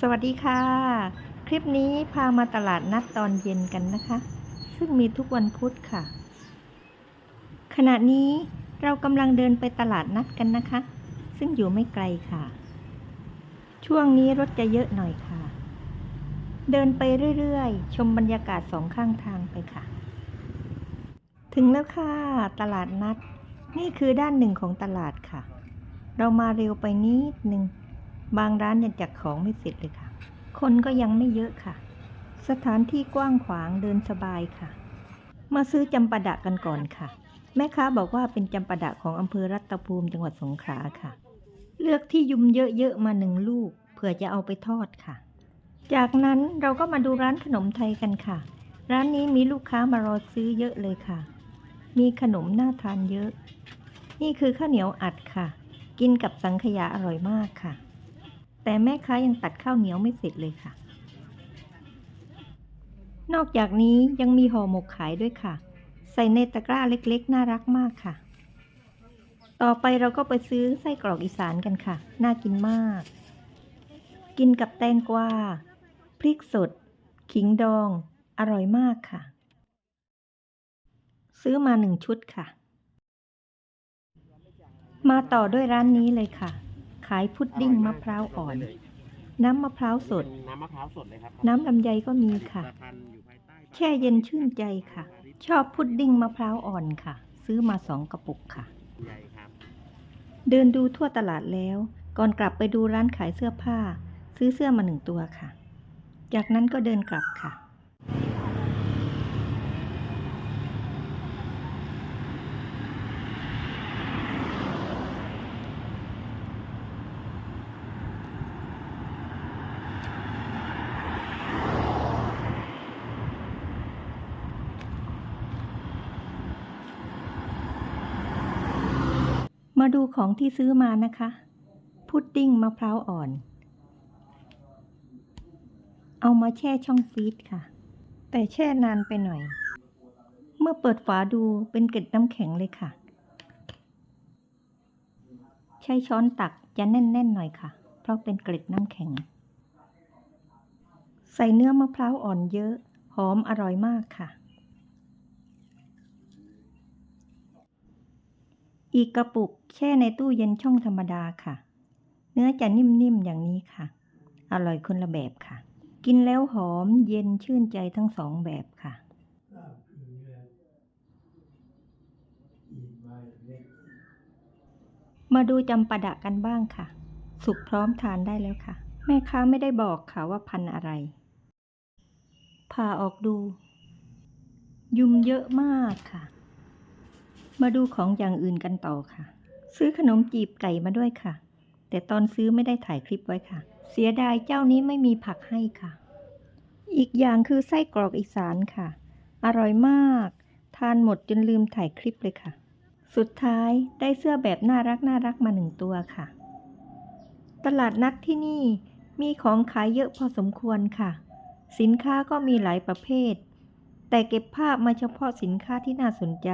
สวัสดีค่ะ คลิปนี้พามาตลาดนัดตอนเย็นกันนะคะ ซึ่งมีทุกวันพุธค่ะ ขณะนี้เรากำลังเดินไปตลาดนัดกันนะคะ ซึ่งอยู่ไม่ไกลค่ะ ช่วงนี้รถจะเยอะหน่อยค่ะ เดินไปเรื่อยๆ ชมบรรยากาศสองข้างทางไปค่ะ ถึงแล้วค่ะ ตลาดนัด นี่คือด้านหนึ่งของตลาดค่ะ เรามาเร็วไปนิดนึง บางร้านยังจัดของไม่เสร็จเลยค่ะ คนก็ยังไม่เยอะค่ะ สถานที่กว้างขวางเดินสบายค่ะ มาซื้อจำปาดะกันก่อนค่ะ แม่ค้าบอกว่าเป็นจำปาดะของอำเภอรัตภูมิจังหวัดสงขลาค่ะ เลือกที่ยุมเยอะๆมาหนึ่งลูกเผื่อจะเอาไปทอดค่ะ จากนั้นเราก็มาดูร้านขนมไทยกันค่ะ ร้านนี้มีลูกค้ามารอซื้อเยอะเลยค่ะ มีขนมน่าทานเยอะ นี่คือข้าวเหนียวอัดค่ะ กินกับสังขยาอร่อยมากค่ะ แต่แม่ค้ายังตัดข้าวเหนียวไม่เสร็จเลยค่ะ นอกจากนี้ยังมีห่อหมกขายด้วยค่ะ ใส่ในตะกร้าเล็กๆ น่ารักมากค่ะ ต่อไปเราก็ไปซื้อไส้กรอกอีสานกันค่ะ น่ากินมาก กินกับแตงกวา พริกสด ขิงดอง อร่อยมากค่ะ ซื้อมาหนึ่งชุดค่ะ มาต่อด้วยร้านนี้เลยค่ะ ขายพุดดิ้งมะพร้าวอ่อน น้ำมะพร้าวสด น้ำมะพร้าวสดเลยครับน้ำลำไยก็มีค่ะผลิตภัณฑ์อยู่ภายใต้แช่เย็นชื่นใจค่ะ ชอบพุดดิ้งมะพร้าวอ่อนค่ะ ซื้อมาสองกระปุกค่ะใหญ่ครับเดินดูทั่วตลาดแล้ว ก่อนกลับไปดูร้านขายเสื้อผ้า ซื้อเสื้อมาหนึ่งตัวค่ะ จากนั้นก็เดินกลับค่ะ มาดูของที่ซื้อมานะคะ พุดดิ้งมะพร้าวอ่อน เอามาแช่ช่องฟรีซค่ะ แต่แช่นานไปหน่อย เมื่อเปิดฝาดูเป็นเกล็ดน้ำแข็งเลยค่ะ ใช้ช้อนตักจะแน่นๆหน่อยค่ะ เพราะเป็นเกล็ดน้ำแข็ง ใส่เนื้อมะพร้าวอ่อนเยอะ หอมอร่อยมากค่ะ อีกกระปุกแช่ในตู้เย็นช่องธรรมดาค่ะ เนื้อจะนิ่มๆอย่างนี้ค่ะ อร่อยคนละแบบค่ะ กินแล้วหอมเย็นชื่นใจทั้งสองแบบค่ะ มาดูจำปาดะกันบ้างค่ะ สุกพร้อมทานได้แล้วค่ะ แม่ค้าไม่ได้บอกค่ะว่าพันอะไรผ่าออกดู ยุมเยอะมากค่ะ มาดูของอย่างอื่นกันต่อค่ะ ซื้อขนมจีบไก่มาด้วยค่ะ แต่ตอนซื้อไม่ได้ถ่ายคลิปไว้ค่ะ เสียดายเจ้านี้ไม่มีผักให้ค่ะ อีกอย่างคือไส้กรอกอีสานค่ะ อร่อยมาก ทานหมดจนลืมถ่ายคลิปเลยค่ะ สุดท้ายได้เสื้อแบบน่ารักน่ารักมาหนึ่งตัวค่ะ ตลาดนัดที่นี่มีของขายเยอะพอสมควรค่ะ สินค้าก็มีหลายประเภท แต่เก็บภาพมาเฉพาะสินค้าที่น่าสนใจ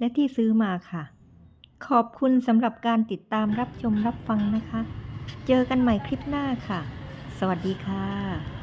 และที่ซื้อมาค่ะ ขอบคุณสำหรับการติดตามรับชมรับฟังนะคะ เจอกันใหม่คลิปหน้าค่ะ สวัสดีค่ะ